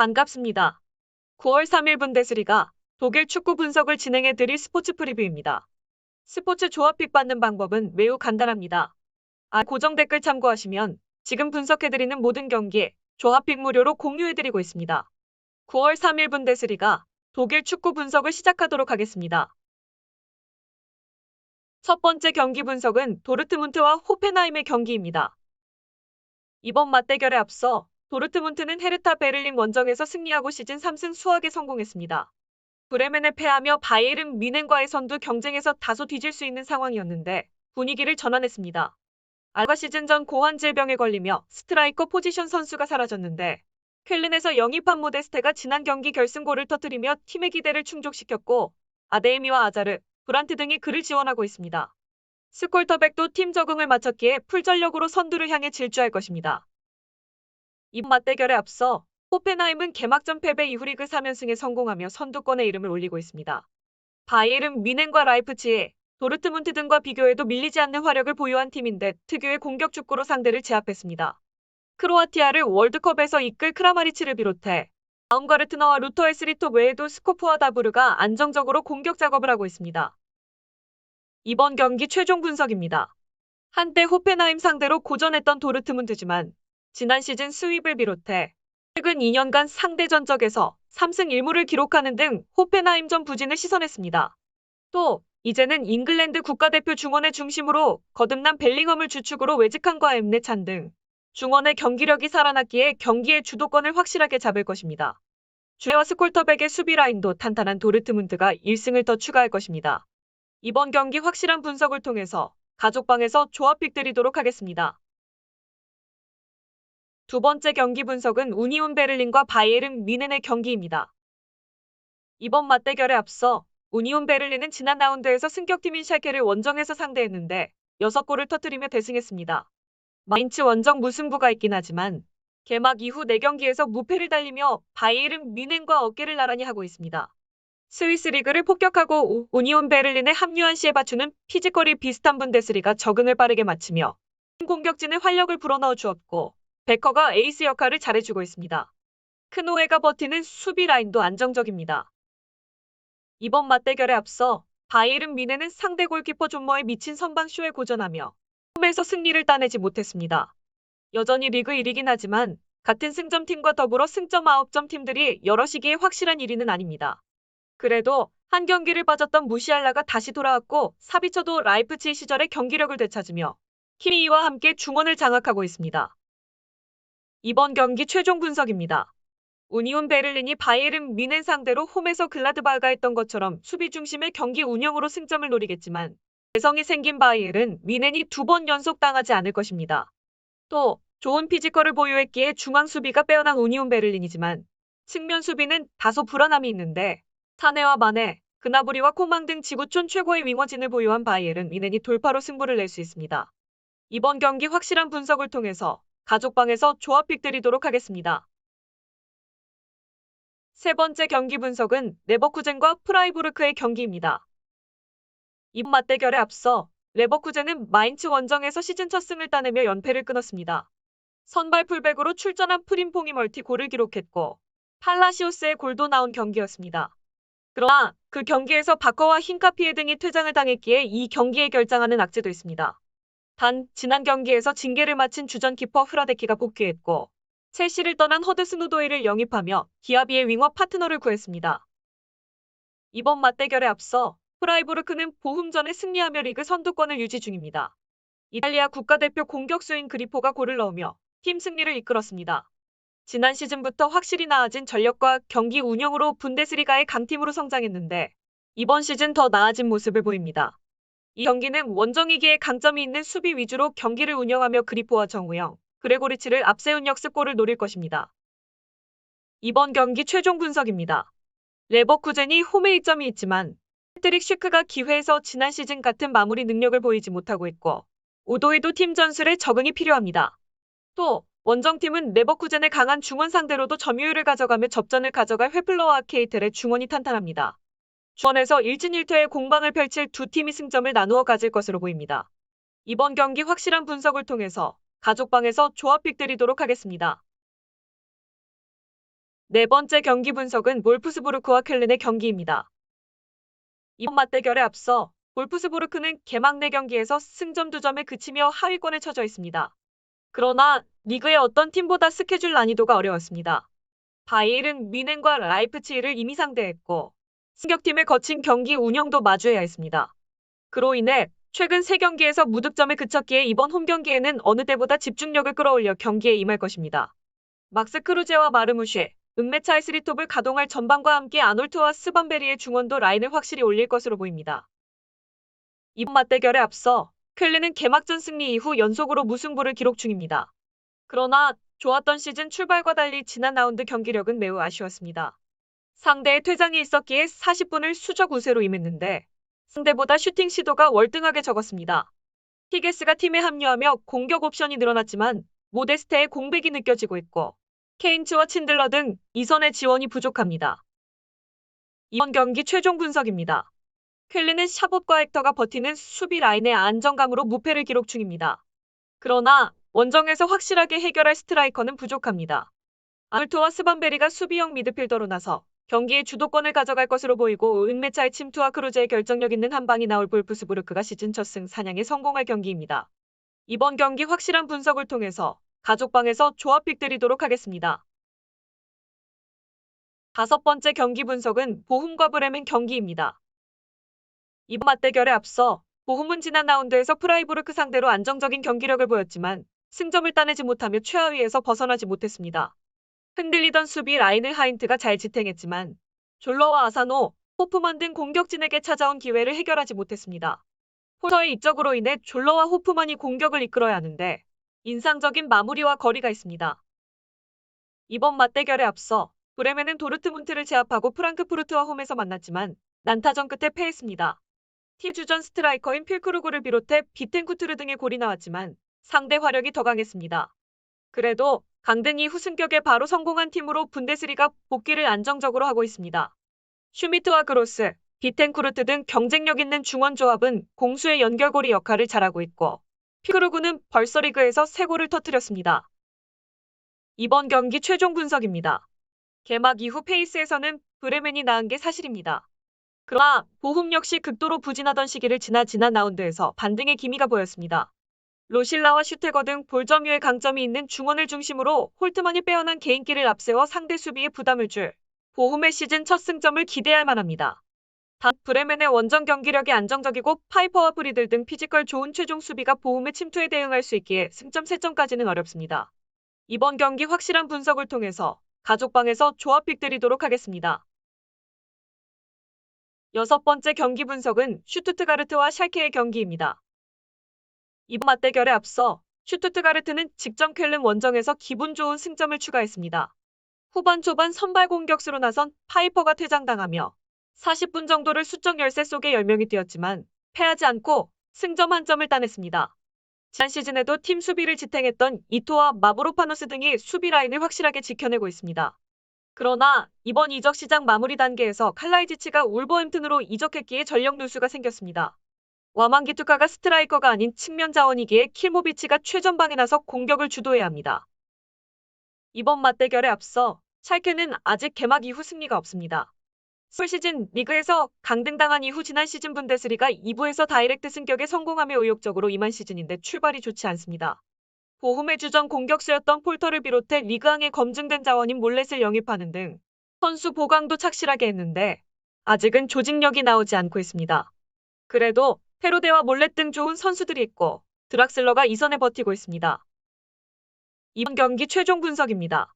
반갑습니다. 9월 3일 분데스리가 독일 축구 분석을 진행해 드릴 스포츠 프리뷰입니다. 스포츠 조합픽 받는 방법은 매우 간단합니다. 아, 고정 댓글 참고하시면 지금 분석해드리는 모든 경기에 조합픽 무료로 공유해드리고 있습니다. 9월 3일 분데스리가 독일 축구 분석을 시작하도록 하겠습니다. 첫 번째 경기 분석은 도르트문트와 호펜하임의 경기입니다. 이번 맞대결에 앞서 도르트문트는 헤르타 베를린 원정에서 승리하고 시즌 3승 수확에 성공했습니다. 브레멘에 패하며 바이에른 미넨과의 선두 경쟁에서 다소 뒤질 수 있는 상황이었는데 분위기를 전환했습니다. 알바 시즌 전 고환 질병에 걸리며 스트라이커 포지션 선수가 사라졌는데 쾰른에서 영입한 모데스테가 지난 경기 결승골을 터뜨리며 팀의 기대를 충족시켰고 아데이미와 아자르, 브란트 등이 그를 지원하고 있습니다. 스콜터백도 팀 적응을 마쳤기에 풀전력으로 선두를 향해 질주할 것입니다. 이번 맞대결에 앞서 호펜하임은 개막전 패배 이후 리그 3연승에 성공하며 선두권에 이름을 올리고 있습니다. 바이에른 미넨과 라이프치히, 도르트문트 등과 비교해도 밀리지 않는 화력을 보유한 팀인데 특유의 공격 축구로 상대를 제압했습니다. 크로아티아를 월드컵에서 이끌 크라마리치를 비롯해 바움가르트너와 루터 에스리톱 외에도 스코프와 다부르가 안정적으로 공격 작업을 하고 있습니다. 이번 경기 최종 분석입니다. 한때 호펜하임 상대로 고전했던 도르트문트지만 지난 시즌 스윕을 비롯해 최근 2년간 상대 전적에서 3승 1무를 기록하는 등 호펜하임전 부진을 시선했습니다. 또 이제는 잉글랜드 국가대표 중원의 중심으로 거듭난 벨링엄을 주축으로 외직한과 엠네찬 등 중원의 경기력이 살아났기에 경기의 주도권을 확실하게 잡을 것입니다. 주에와 스콜터백의 수비 라인도 탄탄한 도르트문트가 1승을 더 추가할 것입니다. 이번 경기 확실한 분석을 통해서 가족방에서 조합 픽 드리도록 하겠습니다. 두 번째 경기 분석은 우니온 베를린과 바이에른 미넨의 경기입니다. 이번 맞대결에 앞서 우니온 베를린은 지난 라운드에서 승격팀인 샬케를 원정에서 상대했는데 6골을 터뜨리며 대승했습니다. 마인츠 원정 무승부가 있긴 하지만 개막 이후 4경기에서 무패를 달리며 바이에른 미넨과 어깨를 나란히 하고 있습니다. 스위스 리그를 폭격하고 우니온 베를린에 합류한 시에 받추는 피지컬이 비슷한 분데스리가 적응을 빠르게 마치며 공격진의 활력을 불어넣어 주었고 베커가 에이스 역할을 잘해주고 있습니다. 크노에가 버티는 수비 라인도 안정적입니다. 이번 맞대결에 앞서 바이에른 미네는 상대 골키퍼 존머에 미친 선방쇼에 고전하며 홈에서 승리를 따내지 못했습니다. 여전히 리그 1위긴 하지만 같은 승점팀과 더불어 승점 9점 팀들이 여러 시기에 확실한 1위는 아닙니다. 그래도 한 경기를 빠졌던 무시알라가 다시 돌아왔고 사비처도 라이프치히 시절의 경기력을 되찾으며 키미이와 함께 중원을 장악하고 있습니다. 이번 경기 최종 분석입니다. 우니온 베를린이 바이에른 미넨 상대로 홈에서 글라드바가 했던 것처럼 수비 중심의 경기 운영으로 승점을 노리겠지만 개성이 생긴 바이에른 미넨이 두 번 연속 당하지 않을 것입니다. 또 좋은 피지컬을 보유했기에 중앙 수비가 빼어난 우니온 베를린이지만 측면 수비는 다소 불안함이 있는데 사네와 마네, 그나브리와 코망 등 지구촌 최고의 윙어진을 보유한 바이에른 미넨이 돌파로 승부를 낼 수 있습니다. 이번 경기 확실한 분석을 통해서 가족방에서 조합픽 드리도록 하겠습니다. 세 번째 경기 분석은 레버쿠젠과 프라이부르크의 경기입니다. 이번 맞대결에 앞서 레버쿠젠은 마인츠 원정에서 시즌 첫 승을 따내며 연패를 끊었습니다. 선발 풀백으로 출전한 프림퐁이 멀티 골을 기록했고 팔라시오스의 골도 나온 경기였습니다. 그러나 그 경기에서 바커와 흰카피에 등이 퇴장을 당했기에 이 경기에 결장하는 악재도 있습니다. 단 지난 경기에서 징계를 마친 주전 키퍼 프라데키가 복귀했고 첼시를 떠난 허드슨 우도이를 영입하며 기아비의 윙어 파트너를 구했습니다. 이번 맞대결에 앞서 프라이부르크는 보흠전에 승리하며 리그 선두권을 유지 중입니다. 이탈리아 국가대표 공격수인 그리포가 골을 넣으며 팀 승리를 이끌었습니다. 지난 시즌부터 확실히 나아진 전력과 경기 운영으로 분데스리가의 강팀으로 성장했는데 이번 시즌 더 나아진 모습을 보입니다. 이 경기는 원정이기에 강점이 있는 수비 위주로 경기를 운영하며 그리포와 정우영, 그레고리치를 앞세운 역습골을 노릴 것입니다. 이번 경기 최종 분석입니다. 레버쿠젠이 홈에 이점이 있지만 패트릭 슈크가 기회에서 지난 시즌 같은 마무리 능력을 보이지 못하고 있고 오도이도 팀 전술에 적응이 필요합니다. 또 원정팀은 레버쿠젠의 강한 중원 상대로도 점유율을 가져가며 접전을 가져갈 회플러와 아케이텔의 중원이 탄탄합니다. 중원에서 1진 1퇴의 공방을 펼칠 두 팀이 승점을 나누어 가질 것으로 보입니다. 이번 경기 확실한 분석을 통해서 가족방에서 조합픽 드리도록 하겠습니다. 네 번째 경기 분석은 몰프스부르크와 켈른의 경기입니다. 이번 맞대결에 앞서 볼프스부르크는 개막 4경기에서 승점 2점에 그치며 하위권에 처져 있습니다. 그러나 리그의 어떤 팀보다 스케줄 난이도가 어려웠습니다. 바이에른 미넨과 라이프치히를 이미 상대했고 승격팀의 거친 경기 운영도 마주해야 했습니다. 그로 인해 최근 3경기에서 무득점에 그쳤기에 이번 홈 경기에는 어느 때보다 집중력을 끌어올려 경기에 임할 것입니다. 막스 크루제와 마르무쉐, 은메차이스리톱을 가동할 전방과 함께 아놀트와 스반베리의 중원도 라인을 확실히 올릴 것으로 보입니다. 이번 맞대결에 앞서 켈리는 개막전 승리 이후 연속으로 무승부를 기록 중입니다. 그러나 좋았던 시즌 출발과 달리 지난 라운드 경기력은 매우 아쉬웠습니다. 상대의 퇴장이 있었기에 40분을 수적 우세로 임했는데 상대보다 슈팅 시도가 월등하게 적었습니다. 히게스가 팀에 합류하며 공격 옵션이 늘어났지만 모데스테의 공백이 느껴지고 있고 케인츠와 친들러 등 이선의 지원이 부족합니다. 이번 경기 최종 분석입니다. 켈리는 샤봇과 헥터가 버티는 수비 라인의 안정감으로 무패를 기록 중입니다. 그러나 원정에서 확실하게 해결할 스트라이커는 부족합니다. 아울토와 스반베리가 수비형 미드필더로 나서 경기의 주도권을 가져갈 것으로 보이고 은메차의 침투와 크루즈의 결정력 있는 한 방이 나올 볼프스부르크가 시즌 첫 승 사냥에 성공할 경기입니다. 이번 경기 확실한 분석을 통해서 가족방에서 조합픽 드리도록 하겠습니다. 다섯 번째 경기 분석은 보훔과 브레멘 경기입니다. 이번 맞대결에 앞서 보훔은 지난 라운드에서 프라이부르크 상대로 안정적인 경기력을 보였지만 승점을 따내지 못하며 최하위에서 벗어나지 못했습니다. 흔들리던 수비 라인을 하인트가 잘 지탱했지만 졸러와 아사노, 호프만 등 공격진에게 찾아온 기회를 해결하지 못했습니다. 폴터의 이적으로 인해 졸러와 호프만이 공격을 이끌어야 하는데 인상적인 마무리와 거리가 있습니다. 이번 맞대결에 앞서 브레멘은 도르트문트를 제압하고 프랑크푸르트와 홈에서 만났지만 난타전 끝에 패했습니다. 팀 주전 스트라이커인 필크루그를 비롯해 비텐쿠트르 등의 골이 나왔지만 상대 화력이 더 강했습니다. 그래도 강등 이 후 승격에 바로 성공한 팀으로 분데스리가 복귀를 안정적으로 하고 있습니다. 슈미트와 그로스, 비텐쿠르트 등 경쟁력 있는 중원 조합은 공수의 연결고리 역할을 잘하고 있고 피크루그는 벌써 리그에서 3골을 터뜨렸습니다. 이번 경기 최종 분석입니다. 개막 이후 페이스에서는 브레멘이 나은 게 사실입니다. 그러나 보훔 역시 극도로 부진하던 시기를 지나 지난 라운드에서 반등의 기미가 보였습니다. 로실라와 슈테거 등 볼점유의 강점이 있는 중원을 중심으로 홀트만이 빼어난 개인기를 앞세워 상대 수비에 부담을 줄 보훔의 시즌 첫 승점을 기대할 만합니다. 단 브레멘의 원정 경기력이 안정적이고 파이퍼와 브리들 등 피지컬 좋은 최종 수비가 보훔의 침투에 대응할 수 있기에 승점 3점까지는 어렵습니다. 이번 경기 확실한 분석을 통해서 가족방에서 조합픽 드리도록 하겠습니다. 여섯 번째 경기 분석은 슈투트가르트와 샬케의 경기입니다. 이번 맞대결에 앞서 슈투트가르트는 직전 쾰른 원정에서 기분 좋은 승점을 추가했습니다. 후반 초반 선발 공격수로 나선 파이퍼가 퇴장당하며 40분 정도를 수적 열세 속에 10명이 뛰었지만 패하지 않고 승점 한 점을 따냈습니다. 지난 시즌에도 팀 수비를 지탱했던 이토와 마브로파노스 등이 수비 라인을 확실하게 지켜내고 있습니다. 그러나 이번 이적 시장 마무리 단계에서 칼라이지치가 울버햄튼으로 이적했기에 전력 누수가 생겼습니다. 와망기투카가 스트라이커가 아닌 측면 자원이기에 킬모비치가 최전방에 나서 공격을 주도해야 합니다. 이번 맞대결에 앞서 찰케는 아직 개막 이후 승리가 없습니다. 올 시즌 리그에서 강등당한 이후 지난 시즌 분데스리가 2부에서 다이렉트 승격에 성공하며 의욕적으로 임한 시즌인데 출발이 좋지 않습니다. 보홈의 주전 공격수였던 폴터를 비롯해 리그왕에 검증된 자원인 몰렛을 영입하는 등 선수 보강도 착실하게 했는데 아직은 조직력이 나오지 않고 있습니다. 그래도 헤로데와 몰렛 등 좋은 선수들이 있고 드락슬러가 이선에 버티고 있습니다. 이번 경기 최종 분석입니다.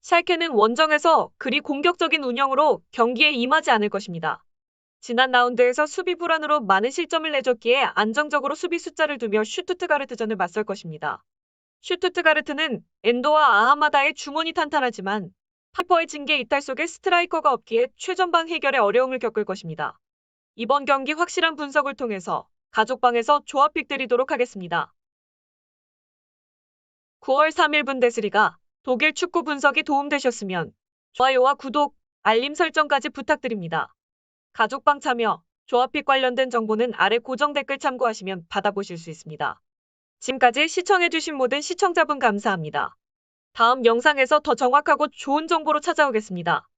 샬케는 원정에서 그리 공격적인 운영으로 경기에 임하지 않을 것입니다. 지난 라운드에서 수비 불안으로 많은 실점을 내줬기에 안정적으로 수비 숫자를 두며 슈투트가르트전을 맞설 것입니다. 슈투트가르트는 엔도와 아하마다의 중원이 탄탄하지만 파퍼의 징계 이탈 속에 스트라이커가 없기에 최전방 해결에 어려움을 겪을 것입니다. 이번 경기 확실한 분석을 통해서 가족방에서 조합픽 드리도록 하겠습니다. 9월 3일 분데스리가 독일 축구 분석이 도움되셨으면 좋아요와 구독, 알림 설정까지 부탁드립니다. 가족방 참여, 조합픽 관련된 정보는 아래 고정 댓글 참고하시면 받아보실 수 있습니다. 지금까지 시청해주신 모든 시청자분 감사합니다. 다음 영상에서 더 정확하고 좋은 정보로 찾아오겠습니다.